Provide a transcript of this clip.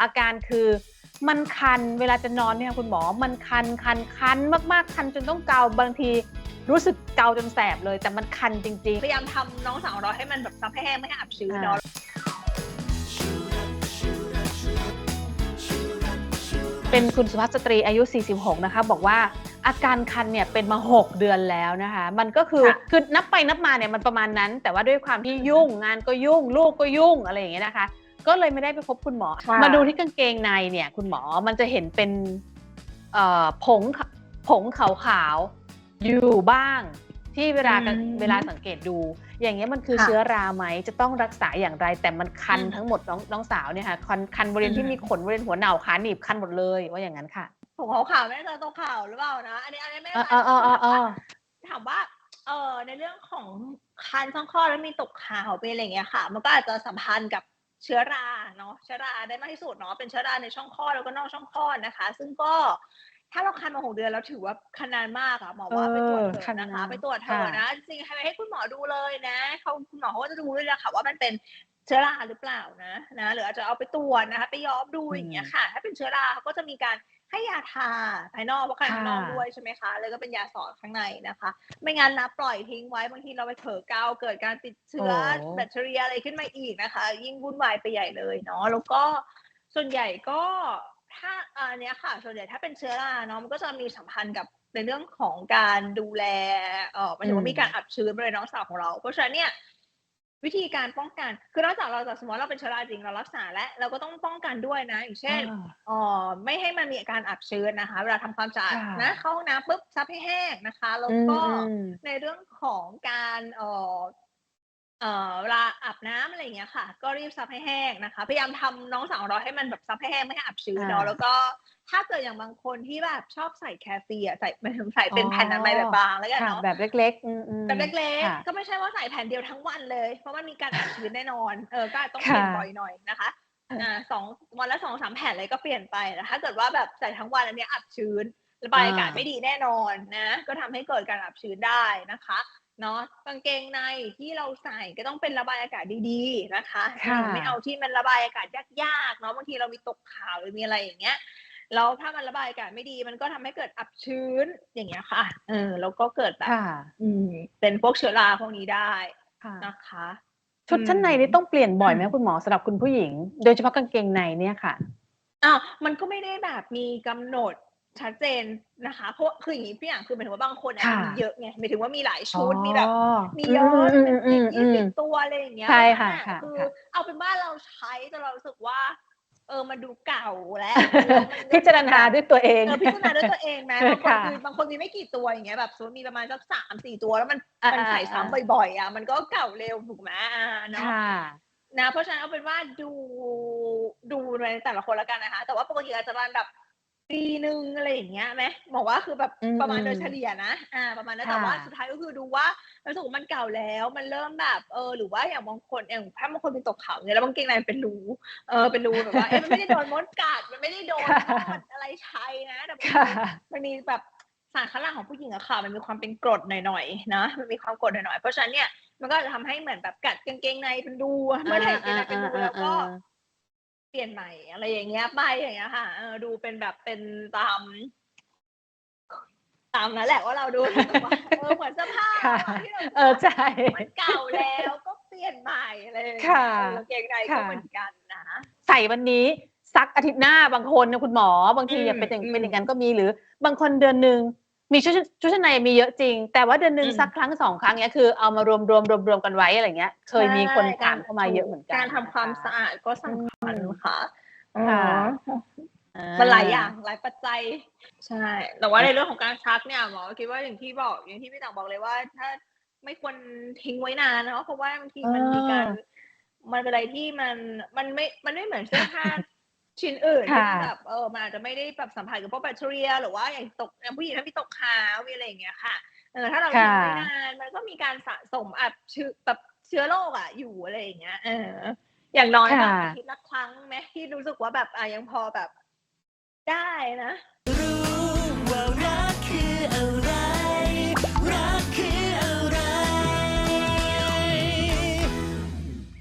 อาการคือมันคันเวลาจะนอนเนี่ยคุณหมอ มันคันคันคันมากๆ คันจนต้องเกาบางทีรู้สึกเกาจนแสบเลย แต่มันคันจริง พยายามทำน้องสาวของเราให้มันแบบซับให้แห้งไม่ให้อับชื้นเนาะ ๆ เป็นคุณสุภาพสตรีอายุ 46 นะคะ บอกว่าอาการคันเนี่ยเป็นมา 6 เดือนแล้วนะคะ มันก็คือคือนับไปนับมาเนี่ยมันประมาณนั้น แต่ว่าด้วยความที่ยุ่งงานก็ยุ่ง ลูกก็ยุ่งอะไรอย่างเงี้ยนะคะ ก็เลยไม่ได้ไปพบคุณหมอ มาดูที่กางเกงในเนี่ย คุณหมอมันจะเห็นเป็นเอ่อผงผงขาวๆอยู่บ้างที่เวลาอืมเวลาสังเกตดู อย่างเงี้ยมันคือค่ะเชื้อราไหมจะต้องรักษาอย่างไร แต่มันคันอืมทั้งหมดน้องน้องสาวเนี่ยค่ะคันคันบริเวณอืมที่มีขนบริเวณหัวเหน่าขาหนีบคันหมดเลยว่าอย่างนั้นค่ะผมขาวๆไม่แน่ใจตัวขาวหรือเปล่านะอันนี้อันนี้ไม่เอแน่อใจเออเออเออเออถามว่าเออในเรื่องของคันช่องคลอดแล้วมีตกขาวเป็นอะไรอย่างเงี้ยค่ะ มันก็อาจจะสัมพันธ์กับ เชื้อราเนาะเชื้อราได้มากที่สุดเนาะเป็นเชื้อราในช่องคลอดแล้วก็นอกช่องคลอดนะคะ ซึ่งก็ถ้าเราคันมาหกเดือนแล้วถือว่าคันนานมากอะหมอว่าไปตรวจเถคันอะนะคะนานไปตรวจเถอะค่ะนะจริงๆให้ให้คุณหมอดูเลยนะเขาคุณหมอเขาก็จะดูด้วยแหละค่ะว่ามันเป็นเชื้อราหรือเปล่านะนะหรืออาจจะเอาไปตรวจนะคะ ไปย้อมดูอย่างเงี้ยค่ะ ถ้าเป็นเชื้อราเขาก็จะมีการ ให้ยาทาภายนอกเพราะคันข้างนอกด้วยใช่ไหมคะ แล้วก็เป็นยาสอดข้างในนะคะ ไม่งั้นนะปล่อยทิ้งไว้บางทีเราไปเผลอเกาเกิดการติดเชื้อโอ้แบคทีเรียอะไรขึ้นมาอีกนะคะ ยิ่งวุ่นวายไปใหญ่เลยเนาะแล้วก็ส่วนใหญ่ก็ถ้าอันเนี้ยค่ะ ส่วนใหญ่ถ้าเป็นเชื้อราเนาะมันก็จะมีสัมพันธ์กับในเรื่องของการดูแลเออหมายถึงว่ามีการอับชื้นบริเวณน้องสาวของเรา เพราะฉะนั้นเนี่ย วิธีการป้องกัน คือนอกจากเราจะสมมติว่าเราเป็นเชื้อราจริงเรารักษาและเราก็ต้องป้องกันด้วยนะ อย่างเช่นอ่าเอ่อไม่ให้มันมีอาการอับชื้นนะคะ เวลาทำความสะอาดค่ะนะเข้าห้องน้ำปุ๊บซับให้แห้งนะคะ แล้วก็อืมในเรื่องของการเอ่อเอ่อเวลาอาบน้ำอะไรอย่างเงี้ยค่ะ ก็รีบซับให้แห้งนะคะ พยายามทำน้องสาวของเราให้มันแบบซับให้แห้งไม่ให้อับชื้นเนาะอ่าแล้วก็ ถ้าเกิดอย่างบางคนที่แบบชอบใส่แคฟีอะใส่หมายถึงใส่เป็นอ๋อแผ่นอนามัยแบบบางแล้วกันค่ะเนาะแบบเล็กๆอืมอืมแบบเล็กค่ะๆก็ไม่ใช่ว่าใส่แผ่นเดียวทั้งวันเลย เพราะมันมีการอับชื้นแน่นอนเออก็อาจต้องเปลี่ยนค่ะบ่อยหน่อยนะคะอ่าสองวันละสองสามแผ่นเลยก็เปลี่ยนไปแต่ถ้าเกิดว่าแบบใส่ทั้งวันอันเนี้ยอับชื้นระบายอากาศไม่ดีแน่นอนนะ ก็ทำให้เกิดการอับชื้นได้นะคะเนาะกางเกงในที่เราใส่ก็ต้องเป็นระบายอากาศดีๆนะคะค่ะเออไม่เอาที่มันระบายอากาศยากๆเนาะบางทีเรามีตกขาวหรือมีอะไรอย่างเงี้ย แล้วถ้ามันระบายอากาศไม่ดีมันก็ทำให้เกิดอับชื้นอย่างเงี้ยค่ะเออแล้วก็เกิดแบบค่ะอืมเป็นพวกเชื้อราพวกนี้ได้ค่ะนะคะชุดชั้นในนี่ต้องเปลี่ยนบ่อยไหมอืมคุณหมอสำหรับคุณผู้หญิง โดยเฉพาะกางเกงในเนี่ยค่ะอ้าวมันก็ไม่ได้แบบมีกำหนดชัดเจนนะคะ เพราะคืออย่างนี้พี่อย่างคือหมายถึงว่าบางคนอะค่ะมีเยอะไงหมายถึงว่ามีหลายชุดมีแบบอ๋อมีเยอะอืเป็นอืสิบมยี่สิบอืมตัวอะไรอย่างเงี้ยใช่ค่ะนั่นน่ค่ะคือค่ะเอาเป็นว่าเราใช้จนเรารู้สึกว่า เออมันดูเก่าแล้วพิจารณาด้วยตัวเองเออพิจารณาด้วยตัวเองนะบางคนค่ะคือบางคนมีไม่กี่ตัวอย่างเงี้ยแบบสมมติมีประมาณสักสามสี่ตัวแล้วมันอ่ามันใส่อ่าซ้ำบ่อยๆอะมันก็เก่าเร็วถูกไหมอ่าเนาะค่ะนะเพราะฉะนั้นเอาเป็นว่าดูดูในแต่ละคนแล้วกันนะคะ แต่ว่าปกติอาจจะประมาณแบบ ปีหนึ่งอะไรอย่างเงี้ยไหมบอกว่าคือแบบอืมประมาณโดยอืมเฉลี่ยนะ อ่า ประมาณนั้นค่ะแต่ว่าสุดท้ายก็คือดูว่ารู้สึกว่ามันเก่าแล้วมันเริ่มแบบเออหรือว่าอย่างบางคนอย่างถ้าบางคนเป็นตกขาวเนี่ยแล้วบางเกงในมันเป็นรูเออเป็นรูแบบว่าเอ๊ะมันไม่ได้โดนมดกัดมันไม่ได้โดนค่ะมดอะไรใช้นะแต่บางค่ะทีมันมีแบบสารคัดหลั่งของผู้หญิงอะค่ะ มันมีความเป็นกรดหน่อยๆนะมันมีความกรดหน่อยๆเพราะฉะนั้นเนี่ยมันก็จะทำให้เหมือนแบบกัดกางเกงในเป็นรูเมื่อไหร่กางเกงในเป็นรูแล้วก็เปลี่ ยนใหม่อะไรอย่างเงี้ยไปอย่างเงี้ยค่ะเออดูเป็นแบบเป็นตาม ตามนั้นแหละว่าเราดูแบบว่าเออเหมือนเสื้อผ้าค่ะที่เราเออใช่มันเก่าแล้วก็เปลี่ยนใหม่อะไรอย่างเงี้ยค่ะเออกางเกงในก็ค่ะเหมือนกันนะใส่วันนี้ซักอาทิตย์หน้าบางคนนะคุณหมอบางทีอืมอย่าเป็นอย่างอืมเป็นอย่างนั้นก็มีหรือ บางคนเดือนหนึ่ง มีชุดชุดชั้นในมีเยอะจริง แต่ว่าเดือนหนึ่งอืมซักครั้งสองครั้งเนี้ยคือเอามารวมรวมรวมรวมกันไว้อะไรเงี้ย เคยมีคนถามเข้ามาเยอะเหมือนกันการทำความนะคะสะอาดก็สำคัญค่ะค่ะอ๋อมันหลายอย่างหลายปัจจัย ใช่ แต่ว่าในเรื่องของการชักเนี่ยหมอคิดว่าอย่างที่บอกอย่างที่พี่ต่างบอกเลยว่า ถ้าไม่ควรทิ้งไว้นานเนาะเพราะว่าบางทีมันมีการมันเป็นอะไรที่มันมันไม่มันไม่เหมือนเสื้อผ้า ชิ้นอื่นที่ค่ะมันแบบเออมันอาจจะไม่ได้แบบสัมผัสกับพวกแบคทีเรีย หรือว่าอย่างตกอย่างผู้หญิงถ้ามีตกขาวมีอะไรอย่างเงี้ยค่ะเออถ้าเราทิ้งไว้นานมันก็มีการสะสมอับเชื้อแบบเชื้อโรคอะอยู่อะไรอย่างเงี้ยเอออย่างน้อยแบบค่ะอาทิตย์ละครั้งไหมที่รู้สึกว่าแบบอะยังพอแบบได้นะ